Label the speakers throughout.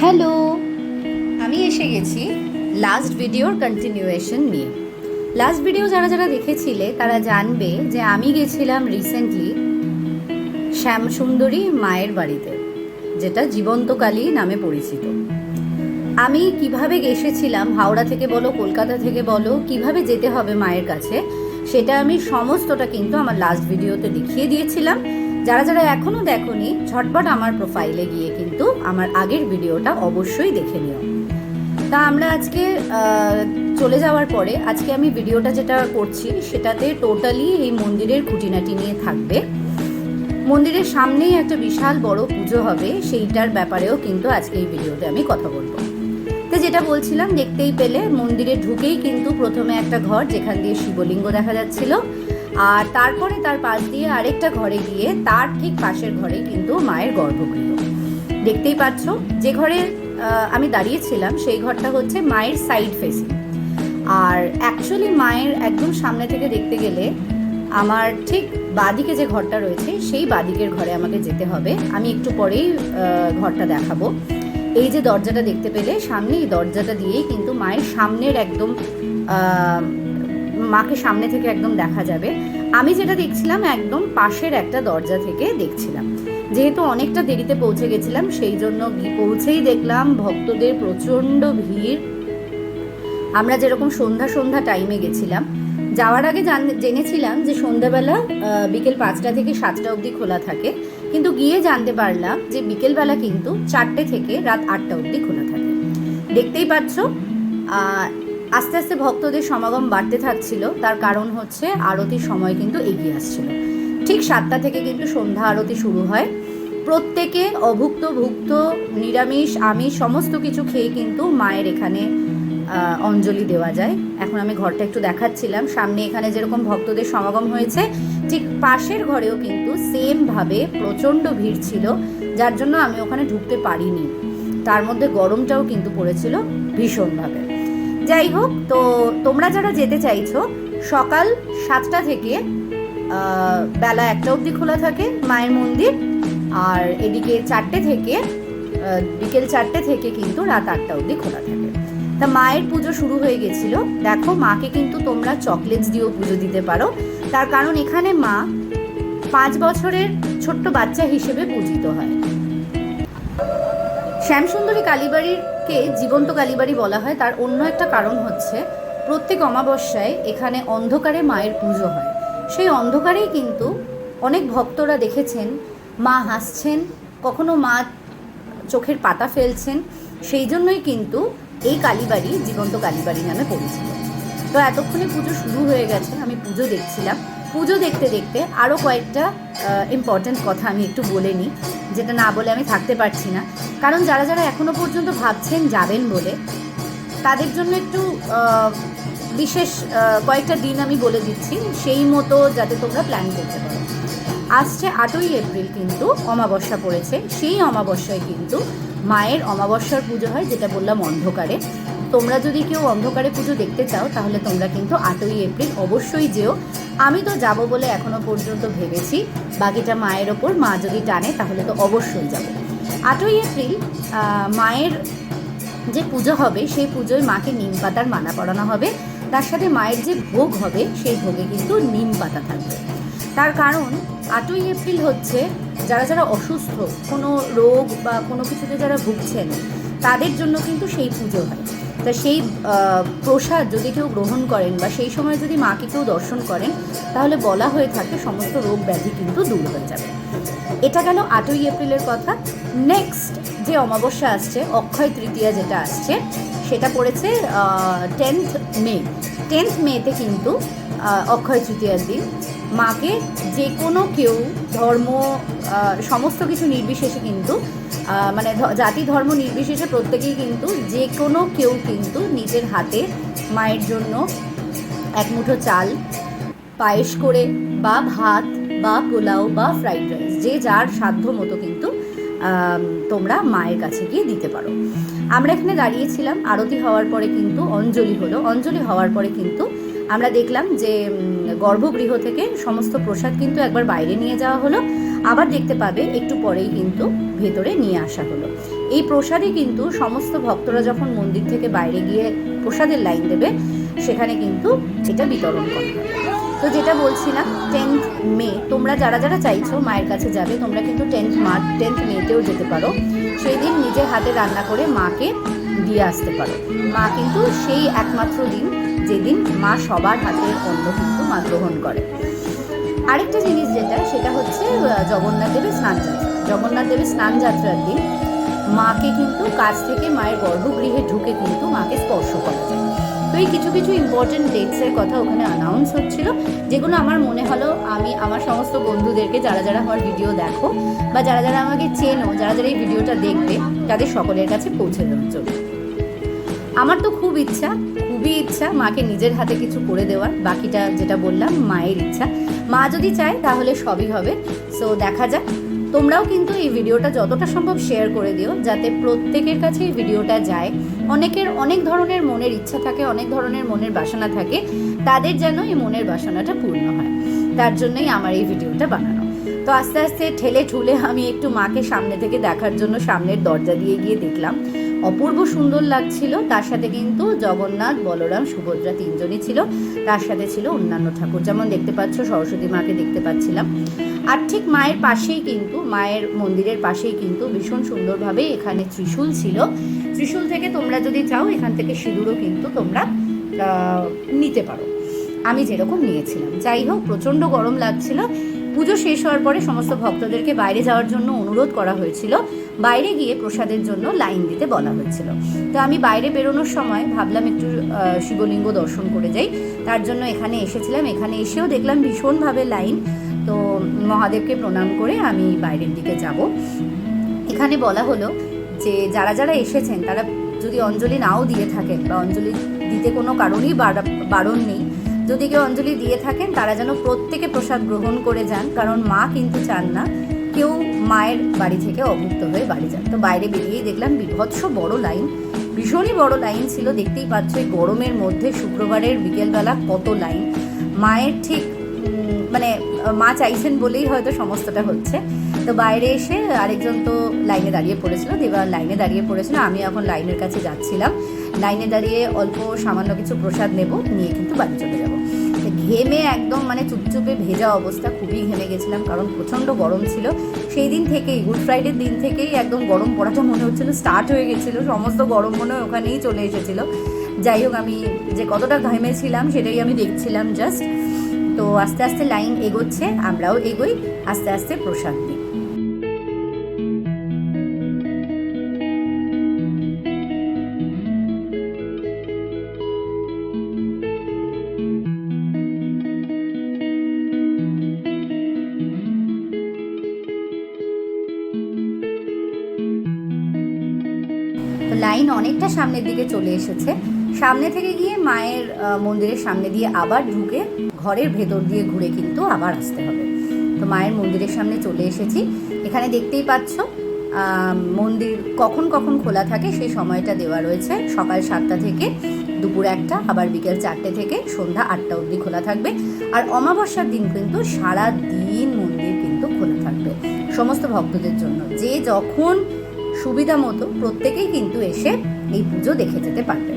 Speaker 1: Hello আমি এসে গেছি লাস্ট ভিডিওর কন্টিনিউয়েশন নিয়ে। লাস্ট ভিডিও যারা যারা দেখেছিলে, তারা জানবে যে আমি গেছিলাম রিসেন্টলি শ্যামসুন্দরী মায়ের বাড়িতে, যেটা জীবন্তকালী নামে পরিচিত। আমি কীভাবে এসেছিলাম, হাওড়া থেকে বলো, কলকাতা থেকে বলো, কীভাবে যেতে হবে মায়ের কাছে, সেটা আমি সমস্তটা কিন্তু আমার লাস্ট ভিডিওতে দেখিয়ে দিয়েছিলাম। যারা যারা এখনও দেখোনি, ঝটপট আমার প্রোফাইলে গিয়ে কিন্তু আমার আগের ভিডিওটা অবশ্যই দেখে নিও। তা আমরা আজকে চলে যাওয়ার পরে আজকে আমি ভিডিওটা যেটা করছি, সেটাতে টোটালি এই মন্দিরের খুঁটিনাটি নিয়ে থাকবে। মন্দিরের সামনেই একটা বিশাল বড় পুজো হবে, সেইটার ব্যাপারেও কিন্তু আজকে এই ভিডিওতে আমি কথা বলব। তো যেটা বলছিলাম, দেখতেই পেলে মন্দিরে ঢুকেই কিন্তু প্রথমে একটা ঘর, যেখান দিয়ে শিবলিঙ্গ দেখা যাচ্ছিল। আর তারপরে তার পাশ দিয়ে আরেকটা ঘরে গিয়ে তার ঠিক পাশের ঘরে কিন্তু মায়ের গর্ভগৃহ। দেখতেই পাচ্ছ, যে ঘরে আমি দাঁড়িয়েছিলাম সেই ঘরটা হচ্ছে মায়ের সাইড ফেসিং আর অ্যাকচুয়ালি মায়ের একদম সামনে থেকে দেখতে গেলে আমার ঠিক বাদিকে যে ঘরটা রয়েছে, সেই বাদিকের ঘরে আমাকে যেতে হবে। আমি একটু পরেই ঘরটা দেখাবো। এই যে দরজাটা দেখতে পেলে সামনে এই দরজাটা দিয়েই কিন্তু মায়ের সামনের একদম মাকে সামনে থেকে একদম দেখা যাবে। আমি যেটা দেখছিলাম, একদম পাশের একটা দরজা থেকে দেখছিলাম। যেহেতু অনেকটা দেরিতে পৌঁছে গেছিলাম, সেই জন্য পৌঁছেই দেখলাম ভক্তদের প্রচণ্ড ভিড়। আমরা যেরকম সন্ধ্যা সন্ধ্যা টাইমে গেছিলাম, যাওয়ার আগে জান- জেনেছিলাম যে সন্ধ্যাবেলা বিকেল পাঁচটা থেকে সাতটা অবধি খোলা থাকে। কিন্তু গিয়ে জানতে পারলাম যে বিকেলবেলা কিন্তু চারটে থেকে রাত আটটা অবধি খোলা থাকে। দেখতেই পাচ্ছ আস্তে আস্তে ভক্তদের সমাগম বাড়তে থাকছিল। তার কারণ হচ্ছে আরতির সময় কিন্তু এগিয়ে আসছিল। ঠিক সাতটা থেকে কিন্তু সন্ধ্যা আরতি শুরু হয়। প্রত্যেকে অভুক্ত ভুক্ত নিরামিষ, আমিষ, সমস্ত কিছু খেয়ে কিন্তু মায়ের এখানে অঞ্জলি দেওয়া যায়। এখন আমি ঘরটা একটু দেখাচ্ছিলাম। সামনে এখানে যেরকম ভক্তদের সমাগম হয়েছে, ঠিক পাশের ঘরেও কিন্তু সেমভাবে প্রচণ্ড ভিড় ছিল, যার জন্য আমি ওখানে ঢুকতে পারিনি। তার মধ্যে গরমটাও কিন্তু পড়েছিল ভীষণভাবে। যাই হোক, তো তোমরা যারা যেতে চাইছো, সকাল সাতটা থেকে বেলা একটা অবধি খোলা থাকে মায়ের মন্দির, আর এদিকে চারটে থেকে বিকেল চারটে থেকে কিন্তু রাত আটটা অবধি খোলা থাকে। তা মায়ের পুজো শুরু হয়ে গেছিল। দেখো, মাকে কিন্তু তোমরা চকলেটস দিয়েও পুজো দিতে পারো। তার কারণ এখানে মা পাঁচ বছরের ছোট্ট বাচ্চা হিসেবে পূজিত হয়। শ্যামসুন্দরী কালীবাড়িকে জীবন্ত কালীবাড়ি বলা হয়, তার অন্য একটা কারণ হচ্ছে প্রত্যেক অমাবস্যায় এখানে অন্ধকারে মায়ের পুজো হয়। সেই অন্ধকারেই কিন্তু অনেক ভক্তরা দেখেছেন, মা হাসছেন, কখনো মা চোখের পাতা ফেলছেন, সেই জন্যই কিন্তু এই কালীবাড়ি জীবন্ত কালীবাড়ি নামে পরিচিত। তো এতক্ষণে পুজো শুরু হয়ে গেছে, আমি পুজো দেখছিলাম। পুজো দেখতে দেখতে আরও কয়েকটা ইম্পর্ট্যান্ট কথা আমি একটু বলে নিই, যেটা না বলে আমি থাকতে পারছি না। কারণ যারা যারা এখনও পর্যন্ত ভাবছেন যাবেন বলে, তাদের জন্য একটু বিশেষ কয়েকটা দিন আমি বলে দিচ্ছি, সেই মতো যাতে তোমরা প্ল্যান করতে পারো। আসছে আটই এপ্রিল কিন্তু অমাবস্যা পড়েছে, সেই অমাবস্যায় কিন্তু মায়ের অমাবস্যার পুজো হয়, যেটা বললাম অন্ধকারে। তোমরা যদি কেউ অন্ধকারে পুজো দেখতে চাও, তাহলে তোমরা কিন্তু আটই এপ্রিল অবশ্যই যেও। আমি তো যাব বলে এখনও পর্যন্ত ভেবেছি। বাকিটা মায়ের ওপর মা যদি টানে, তাহলে তো অবশ্যই যাব। আটই এপ্রিল মায়ের যে পুজো হবে, সেই পুজোয় মাকে নিম পাতার মালা পরানো হবে। তার সাথে মায়ের যে ভোগ হবে, সেই ভোগে কিন্তু নিম পাতা থাকবে। তার কারণ, আটই এপ্রিল হচ্ছে, যারা যারা অসুস্থ, কোনো রোগ বা কোনো কিছুতে যারা ভুগছেন, তাদের জন্য কিন্তু সেই পুজো হয়। তা সেই প্রসাদ যদি কেউ গ্রহণ করেন বা সেই সময় যদি মাকে কেউ দর্শন করেন, তাহলে বলা হয়ে থাকে সমস্ত রোগ ব্যাধি কিন্তু দূর হয়ে যাবে। এটা গেল আটই এপ্রিলের কথা। নেক্সট যে অমাবস্যা আসছে, অক্ষয় তৃতীয়া যেটা আসছে, সেটা পড়েছে টেন্থ মে টেন্থ মেতে কিন্তু অক্ষয় তৃতীয়ার দিন মাকে যে কোনো কেউ, ধর্ম সমস্ত কিছু নির্বিশেষে কিন্তু মানে জাতি, ধর্ম নির্বিশেষে প্রত্যেকেই কিন্তু যে কোনো কেউ কিন্তু নিজের হাতে মায়ের জন্য এক মুঠো চাল, পায়েস করে বা ভাত বা পোলাও বা ফ্রাইড রাইস, যে যার সাধ্য মতো কিন্তু তোমরা মায়ের কাছে গিয়ে দিতে পারো। আমরা এখানে দাঁড়িয়েছিলাম, আরতি হওয়ার পরে কিন্তু অঞ্জলি হলো। অঞ্জলি হওয়ার পরে কিন্তু আমরা দেখলাম যে গর্ভগৃহ থেকে সমস্ত প্রসাদ কিন্তু একবার বাইরে নিয়ে যাওয়া হলো। আবার দেখতে পাবে একটু পরেই কিন্তু ভেতরে নিয়ে আসা হলো। এই প্রসাদে কিন্তু সমস্ত ভক্তরা যখন মন্দির থেকে বাইরে গিয়ে প্রসাদের লাইন দেবে, সেখানে কিন্তু এটা বিতরণ করা তো যেটা বলছিলাম, টেন্থ মে, তোমরা যারা যারা চাইছো মায়ের কাছে যাবে, তোমরা কিন্তু টেন্থ মার্চ টেন্থ মেতেও যেতে পারো। সেই দিন নিজের হাতে রান্না করে মাকে দিয়ে আসতে পারো। মা কিন্তু সেই একমাত্র দিন যেদিন মা সবার হাতের অন্ন কিন্তু মা গ্রহণ করে। আরেকটা জিনিস যেটা, সেটা হচ্ছে জগন্নাথ দেবের স্নান যাত্রা। জগন্নাথ দেবের স্নান যাত্রার দিন মাকে কিন্তু কাছ থেকে মায়ের গর্ভগৃহে ঢুকে কিন্তু মাকে স্পর্শ করা যায়। তো এই কিছু কিছু ইম্পর্টেন্ট ডেটসের কথা ওখানে অ্যানাউন্স হচ্ছিল, যেগুলো আমার মনে হলো আমি, আমার সমস্ত বন্ধুদেরকে, যারা যারা আমার ভিডিও দেখো, বা যারা যারা আমাকে চেনো, যারা যারা এই ভিডিওটা দেখবে, তাদের সকলের কাছে পৌঁছে দেওয়ার জন্য। আমার তো খুব ইচ্ছা খুবই ইচ্ছা মাকে নিজের হাতে কিছু করে দেওয়ার, বাকিটা যেটা বললাম, মায়ের ইচ্ছা। মা যদি চায় তাহলে সবই হবে। সো দেখা যাক। তোমরাও কিন্তু এই ভিডিওটা যতটা সম্ভব শেয়ার করে দিও, যাতে প্রত্যেকের কাছে এই ভিডিওটা যায়। অনেকের অনেক ধরনের মনের ইচ্ছা থাকে, অনেক ধরনের মনের বাসনা থাকে। তাদের যেন এই মনের বাসনাটা পূর্ণ হয়। তার জন্যই আমার এই ভিডিওটা বানানো। তো আস্তে আস্তে ঠেলে ঠুলে আমি একটু মাকে সামনে থেকে দেখার জন্য সামনের দরজা দিয়ে গিয়ে দেখলাম। অপূর্ব সুন্দর লাগছিল। তার সাথে কিন্তু জগন্নাথ, বলরাম, সুভদ্রা তিনজনই ছিল। তার সাথে ছিল অন্যান্য ঠাকুর। যেমন দেখতে পাচ্ছ, সরস্বতী মাকে দেখতে পাচ্ছিলাম। আর ঠিক মায়ের পাশেই কিন্তু, মায়ের মন্দিরের পাশেই কিন্তু ভীষণ সুন্দরভাবে এখানে ত্রিশূল ছিল। ত্রিশূল থেকে তোমরা যদি চাও, এখান থেকে সিঁদুরও কিন্তু তোমরা নিতে পারো। আমি যেরকম নিয়েছিলাম। যাই হোক, প্রচণ্ড গরম লাগছিল। পুজো শেষ হওয়ার পরে সমস্ত ভক্তদেরকে বাইরে যাওয়ার জন্য অনুরোধ করা হয়েছিল। বাইরে গিয়ে প্রসাদের জন্য লাইন দিতে বলা হয়েছিল। তো আমি বাইরে বেরোনোর সময় ভাবলাম একটু শিবলিঙ্গ দর্শন করে যাই। তার জন্য এখানে এসেছিলাম। এখানে এসেও দেখলাম ভীষণভাবে লাইন। তো মহাদেবকে প্রণাম করে আমি বাইরের দিকে যাব। এখানে বলা হলো যে, যারা যারা এসেছেন, তারা যদি অঞ্জলি নাও দিয়ে থাকেন বা অঞ্জলি দিতে কোনো কারণেই বারা- বারণ নেই যদি কেউ অঞ্জলি দিয়ে থাকেন, তারা যেন প্রত্যেকে প্রসাদ গ্রহণ করে যান, কারণ মা কিন্তু চান না। কেউ মায়ের বাড়ি থেকে অভুক্ত হয়ে বাড়ি যান। তো বাইরে বেরিয়েই দেখলাম বিভৎস বড় লাইন। ভীষণই বড় লাইন ছিল, দেখতেই পাচ্ছ এই গরমের মধ্যে শুক্রবারের বিকেলবেলা কত লাইন। মায়ের ঠিক মানে মা চাইছেন বলেই হয়তো সমস্তটা হচ্ছে। তো বাইরে এসে আরেকজন তো লাইনে দাঁড়িয়ে পড়েছিল দেবা লাইনে দাঁড়িয়ে পড়েছিল। আমি এখন লাইনের কাছে যাচ্ছিলাম। লাইনে দাঁড়িয়ে অল্প সামান্য কিছু প্রসাদ নেব, নিয়ে কিন্তু বাড়ি চলে যাব। ঘেমে একদম মানে চুপচুপে ভেজা অবস্থা, খুবই ঘেমে গেছিলাম, কারণ প্রচণ্ড গরম ছিল। সেই দিন থেকেই গুড ফ্রাইডের দিন থেকেই একদম গরম পড়াটা মনে হচ্ছিল স্টার্ট হয়ে গেছিল, সমস্ত গরম মনে ওখানেই চলে এসেছিল। যাই হোক, আমি যে কতটা ঘেমেছিলাম সেটাই আমি দেখছিলাম জাস্ট তো আস্তে আস্তে লাইন এগোচ্ছে, আমরাও এগোই, আস্তে আস্তে প্রসাদ দিই লাইন অনেকটা সামনের দিকে চলে এসেছে। সামনে থেকে গিয়ে মায়ের মন্দিরের সামনে দিয়ে আবার ঢুকে ঘরের ভেতর দিয়ে ঘুরে কিন্তু আবার আসতে হবে। তো মায়ের মন্দিরের সামনে চলে এসেছি। এখানে দেখতেই পাচ্ছ মন্দির কখন কখন খোলা থাকে সেই সময়টা দেওয়া রয়েছে। সকাল সাতটা থেকে দুপুর একটা, আবার বিকেল চারটে থেকে সন্ধ্যা আটটা অবধি খোলা থাকবে। আর অমাবস্যার দিন কিন্তু সারা দিন মন্দির কিন্তু খোলা থাকবে। সমস্ত ভক্তদের জন্য। যে যখন সুবিধা মতো প্রত্যেকেই কিন্তু এসে এই পুজো দেখে যেতে পারবে।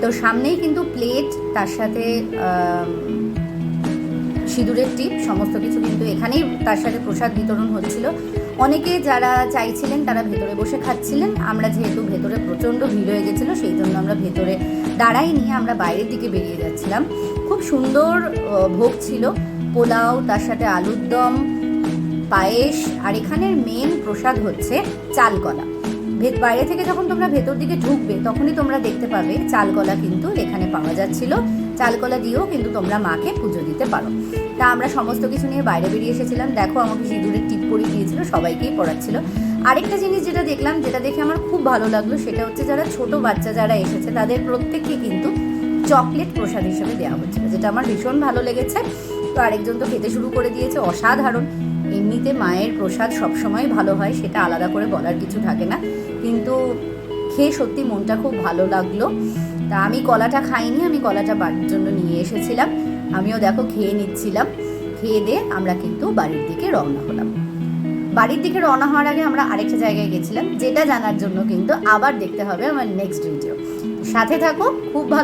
Speaker 1: তো সামনেই কিন্তু প্লেট তার সাথে সিঁদুরের টিপ, সমস্ত কিছু কিন্তু এখানেই তার সাথে প্রসাদ বিতরণ হচ্ছিল। অনেকে যারা চাইছিলেন তারা ভেতরে বসে খাচ্ছিলেন। আমরা যেহেতু ভেতরে প্রচণ্ড ভিড় হয়ে গেছিল, সেই জন্য আমরা ভেতরে দাঁড়াই নিয়ে আমরা বাইরের দিকে বেরিয়ে যাচ্ছিলাম। খুব সুন্দর ভোগ ছিল। পোলাও, তার সাথে আলুর দম পায়েস আর এখানের মেন প্রসাদ হচ্ছে চালকলা। ভে- বাইরে থেকে যখন তোমরা ভেতর দিকে ঢুকবে, তখনই তোমরা দেখতে পাবে চালকলা কিন্তু এখানে পাওয়া যাচ্ছিল। চালকলা দিয়েও কিন্তু তোমরা মাকে পুজো দিতে পারো। তা আমরা সমস্ত কিছু নিয়ে বাইরে বেরিয়ে এসেছিলাম। দেখো, আমাকে সিঁদুরের টিপ পরিয়ে দিয়েছিল, সবাইকেই পড়াচ্ছিল। আরেকটা জিনিস যেটা দেখলাম, যেটা দেখে আমার খুব ভালো লাগল, সেটা হচ্ছে যারা ছোট বাচ্চা যারা এসেছে, তাদের প্রত্যেককে কিন্তু চকলেট প্রসাদ হিসেবে দেওয়া হচ্ছিল, যেটা আমার ভীষণ ভালো লেগেছে। তো আরেকজন তো খেতে শুরু করে দিয়েছে, অসাধারণ। এমনিতে মায়ের প্রসাদ সবসময় ভালো হয়, সেটা আলাদা করে বলার কিছু থাকে না। কিন্তু খেয়ে সত্যি মনটা খুব ভালো লাগল। তা আমি কলাটা খাইনি, আমি কলাটা বাড়ির জন্য নিয়ে এসেছিলাম। আমিও দেখো খেয়ে নিচ্ছিলাম। খেয়ে দিয়ে আমরা কিন্তু বাড়ির দিকে রওনা হলাম। বাড়ির দিকে রওনা হওয়ার আগে আমরা আরেকটা জায়গায় গেছিলাম, যেটা জানার জন্য কিন্তু আবার দেখতে হবে আমার নেক্সট ভিডিও সাথে থাকো, খুব ভালো